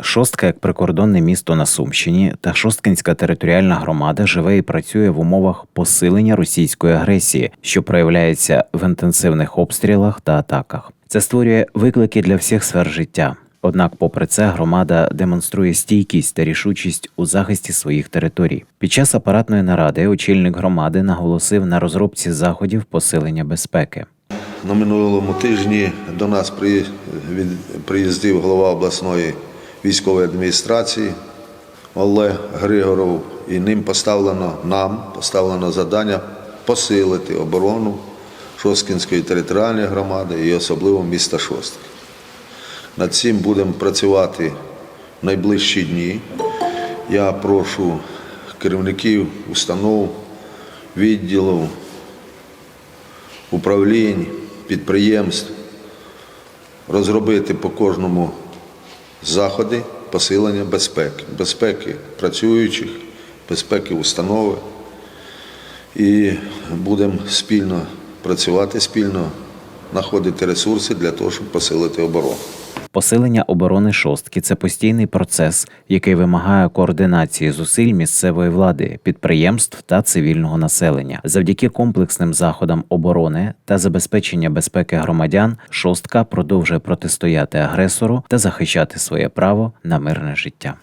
Шостка як прикордонне місто на Сумщині та Шосткинська територіальна громада живе і працює в умовах посилення російської агресії, що проявляється в інтенсивних обстрілах та атаках. Це створює виклики для всіх сфер життя. Однак, попри це, громада демонструє стійкість та рішучість у захисті своїх територій. Під час апаратної наради очільник громади наголосив на розробці заходів посилення безпеки. На минулому тижні до нас при- приїздив голова обласної військової адміністрації Олег Григоров, і ним поставлено нам поставлено завдання посилити оборону Шосткінської територіальної громади і особливо міста Шостки. Над цим будемо працювати в найближчі дні. Я прошу керівників установ, відділів, управлінь, підприємств розробити по кожному заходи посилення безпеки, безпеки працюючих, безпеки установи. І будемо спільно працювати, спільно знаходити ресурси для того, щоб посилити оборону. Посилення оборони шостки це постійний процес, який вимагає координації зусиль місцевої влади, підприємств та цивільного населення. Завдяки комплексним заходам оборони та забезпечення безпеки громадян, шостка продовжує протистояти агресору та захищати своє право на мирне життя.